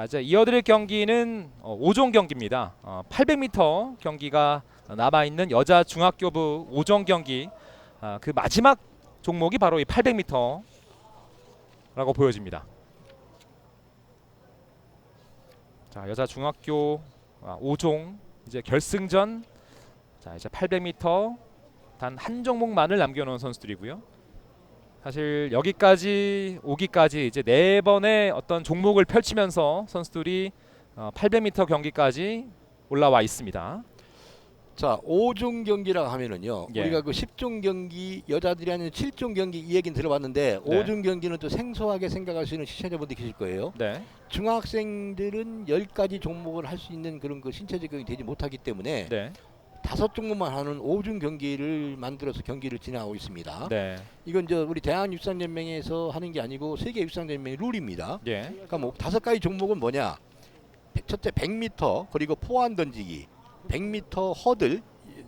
자 이제 이어드릴 경기는 어, 5종 경기입니다. 어, 800m 경기가 남아 있는 여자 중학교부 5종 경기. 아, 그 마지막 종목이 바로 이 800m라고 보여집니다. 자 여자 중학교 아, 5종 이제 결승전. 자 이제 800m 단 한 종목만을 남겨놓은 선수들이고요. 사실 여기까지 오기까지 이제 네 번의 어떤 종목을 펼치면서 선수들이 어, 800m 경기까지 올라와 있습니다. 자, 5종 경기라고 하면은요. 예. 우리가 그 10종 경기 여자들이 하는 7종 경기 이 얘기는 들어봤는데 네. 5종 경기는 또 생소하게 생각하시는 시청자분들 계실 거예요. 네, 중학생들은 10가지 종목을 할 수 있는 그런 그 신체적 경이 되지 못하기 때문에 네, 다섯 종목만 하는 5종 경기를 만들어서 경기를 진행하고 있습니다. 네, 이건 저 우리 대한 육상연맹에서 하는 게 아니고 세계 육상연맹의 룰입니다. 예, 그러니까 뭐 다섯 가지 종목은 뭐냐? 첫째 100m 그리고 포환 던지기, 100m 허들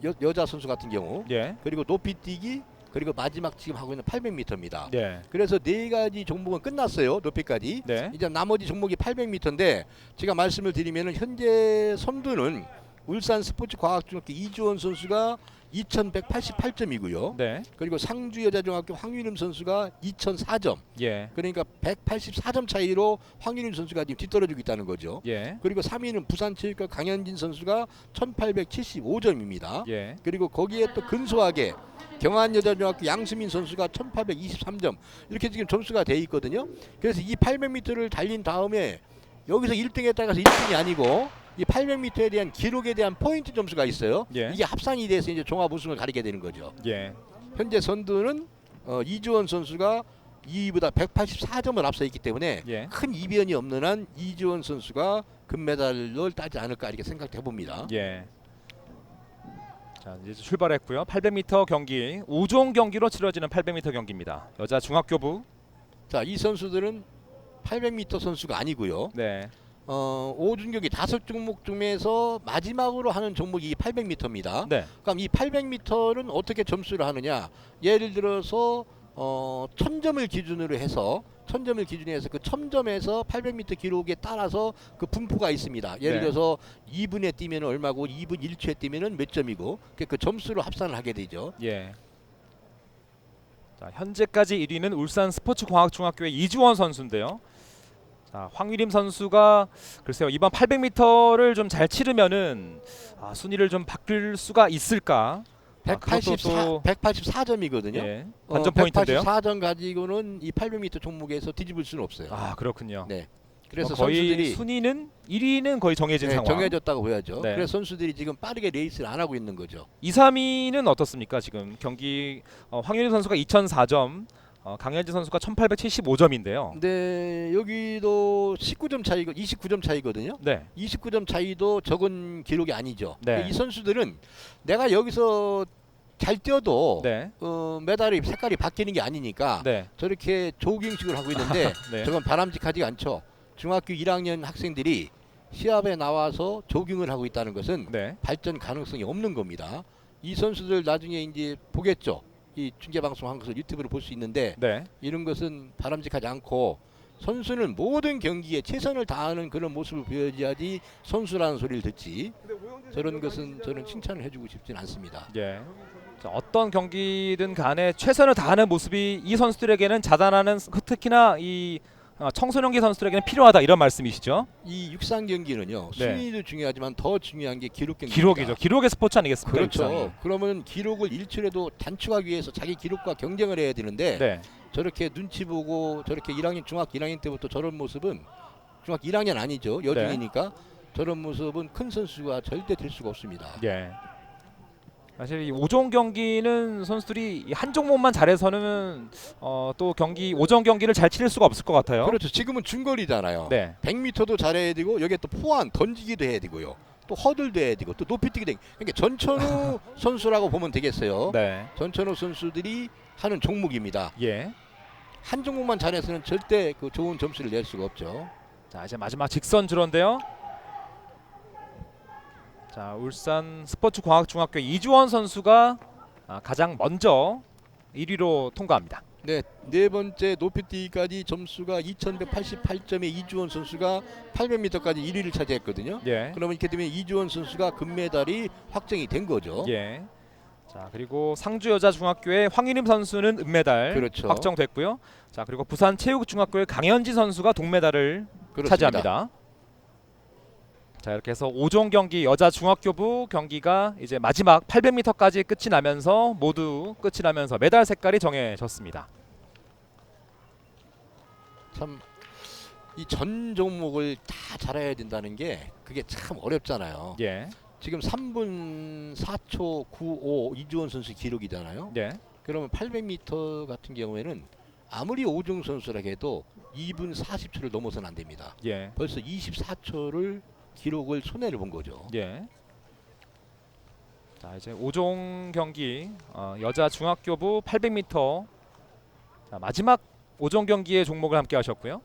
여, 여자 선수 같은 경우 예, 그리고 높이 뛰기 그리고 마지막 지금 하고 있는 800m입니다. 네, 그래서 네 가지 종목은 끝났어요. 높이까지. 네, 이제 나머지 종목이 800m인데 제가 말씀을 드리면은 현재 선두는 울산 스포츠과학중학교 이주원 선수가 2188점이고요. 네, 그리고 상주 여자중학교 황윤음 선수가 2004점. 예, 그러니까 184점 차이로 황윤임 선수가 지금 뒤떨어지고 있다는 거죠. 예, 그리고 3위는 부산체육과 강현진 선수가 1875점입니다. 예, 그리고 거기에 또 근소하게 경안 여자중학교 양수민 선수가 1823점 이렇게 지금 점수가 돼 있거든요. 그래서 이 800m를 달린 다음에 여기서 1등에 따라서 1등이 아니고 이 800m에 대한 기록에 대한 포인트 점수가 있어요. 예. 이게 합산이 돼서 이제 종합 우승을 가리게 되는 거죠. 예, 현재 선두는 어, 이주원 선수가 2위보다 184점을 앞서 있기 때문에 예, 큰 이변이 없는 한 이주원 선수가 금메달을 따지 않을까 이렇게 생각해 봅니다. 예. 자 이제 출발했고요. 800m 경기 5종 경기로 치러지는 800m 경기입니다. 여자 중학교부. 자, 이 선수들은 800m 선수가 아니고요. 네, 어, 5종 경기 다섯 종목 중에서 마지막으로 하는 종목이 이 800m입니다. 네, 그럼 이 800m는 어떻게 점수를 하느냐? 예를 들어서 어, 1000점을 기준으로 해서 1000점을 기준으로 해서 그 1000점에서 800m 기록에 따라서 그 분포가 있습니다. 예를 네. 들어서 2분에 뛰면 얼마고 2분 1초에 뛰면은 몇 점이고 그- 그 점수로 합산을 하게 되죠. 예. 자 현재까지 1위는 울산 스포츠과학중학교의 이주원 선수인데요. 자 황유림 선수가 글쎄요 이번 800m를 좀 잘 치르면은 아, 순위를 좀 바뀔 수가 있을까? 아, 그것도 184, 또- 184점이거든요. 예, 관전 포인트인데요. 184점 가지고는 이 800m 종목에서 뒤집을 수는 없어요. 아 그렇군요. 네. 그래서 뭐 거의 선수들이 순위는 1위는 거의 정해진 네, 상황. 정해졌다고 보야죠. 네. 그래서 선수들이 지금 빠르게 레이스를 안 하고 있는 거죠. 2, 3위는 어떻습니까? 지금 경기 어, 황유림 선수가 2004점, 어, 강현진 선수가 1875점인데요. 근데 여기도 19점 차이고 29점 차이거든요. 네, 29점 차이도 적은 기록이 아니죠. 네. 이 선수들은 내가 여기서 잘 뛰어도 네, 어, 메달의 색깔이 바뀌는 게 아니니까 네, 저렇게 조깅식을 하고 있는데 네. 저건 바람직하지 않죠. 중학교 1학년 학생들이 시합에 나와서 조깅을 하고 있다는 것은 네, 발전 가능성이 없는 겁니다. 이 선수들 나중에 이제 보겠죠. 이 중계 방송 한 것을 유튜브로 볼 수 있는데 네, 이런 것은 바람직하지 않고 선수는 모든 경기에 최선을 다하는 그런 모습을 보여줘야지 선수라는 소리를 듣지 저런 것은 저는 칭찬을 해주고 싶진 않습니다. 예. 자, 어떤 경기든 간에 최선을 다하는 모습이 이 선수들에게는 자단하는 특히나 이 어, 청소년기 선수들에게는 필요하다 이런 말씀이시죠? 이 육상 경기는요 네. 순위도 중요하지만 더 중요한 게 기록 경기입니다. 기록이죠. 기록의 스포츠 아니겠습니까? 그렇죠. 육상이. 그러면 기록을 1초라도 단축하기 위해서 자기 기록과 경쟁을 해야 되는데 네, 저렇게 눈치 보고 저렇게 1학년 중학교 1학년 때부터 저런 모습은 중학교 1학년 아니죠 여중이니까 저런 모습은 큰 선수가 절대 될 수가 없습니다. 예. 사실 이 5종 경기는 선수들이 이한 종목만 잘해서는 어, 또 경기 5종 경기를 잘 치를 수가 없을 것 같아요. 그렇죠. 지금은 중거리잖아요. 네, 100m도 잘해야 되고 여기에 또 포환 던지기도 해야 되고요. 또 허들도 해야 되고 또 높이뛰기도 되고 그러니까 전천후 선수라고 보면 되겠어요. 네, 전천후 선수들이 하는 종목입니다. 예. 한 종목만 잘해서는 절대 그 좋은 점수를 낼 수가 없죠. 자 이제 마지막 직선 주로인데요. 자 울산 스포츠과학중학교 이주원 선수가 아, 가장 먼저 1위로 통과합니다. 네, 네 번째 높이뛰기까지 점수가 2,188점의 이주원 선수가 800m까지 1위를 차지했거든요. 예. 그러면 이렇게 되면 이주원 선수가 금메달이 확정이 된 거죠. 예. 자 그리고 상주 여자 중학교의 황유림 선수는 은메달 그렇죠. 확정됐고요. 자 그리고 부산 체육중학교의 강현지 선수가 동메달을 그렇습니다. 차지합니다. 자 이렇게 해서 5종 경기 여자 중학교부 경기가 이제 마지막 800m까지 끝이 나면서 모두 끝이 나면서 메달 색깔이 정해졌습니다. 참 이 전 종목을 다 잘해야 된다는 게 그게 참 어렵잖아요. 예, 지금 3분 4초 95 이주원 선수 기록이잖아요. 예, 그러면 800m 같은 경우에는 아무리 오중 선수라 해도 2분 40초를 넘어서는 안 됩니다. 예, 벌써 24초를 기록을 손해를 본 거죠. 예. 자 이제 5종 경기 어, 여자 중학교부 800m 자, 마지막 5종 경기의 종목을 함께 하셨고요.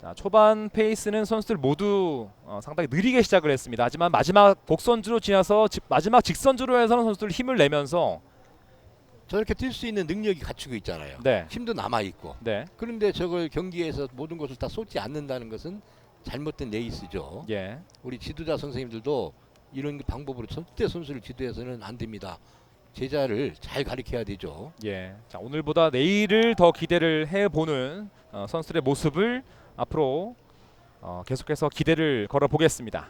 자 초반 페이스는 선수들 모두 어, 상당히 느리게 시작을 했습니다. 하지만 마지막 곡선주로 지나서 직- 마지막 직선주로 해서는 선수들 힘을 내면서 저렇게 뛸 수 있는 능력이 갖추고 있잖아요. 네, 힘도 남아 있고. 네, 그런데 저걸 경기에서 모든 것을 다 쏟지 않는다는 것은 잘못된 레이스죠. 예, 우리 지도자 선생님들도 이런 방법으로 절대 선수를 지도해서는 안 됩니다. 제자를 잘 가르쳐야 되죠. 예. 자 오늘보다 내일을 더 기대를 해 보는 어, 선수들의 모습을 앞으로 어, 계속해서 기대를 걸어 보겠습니다.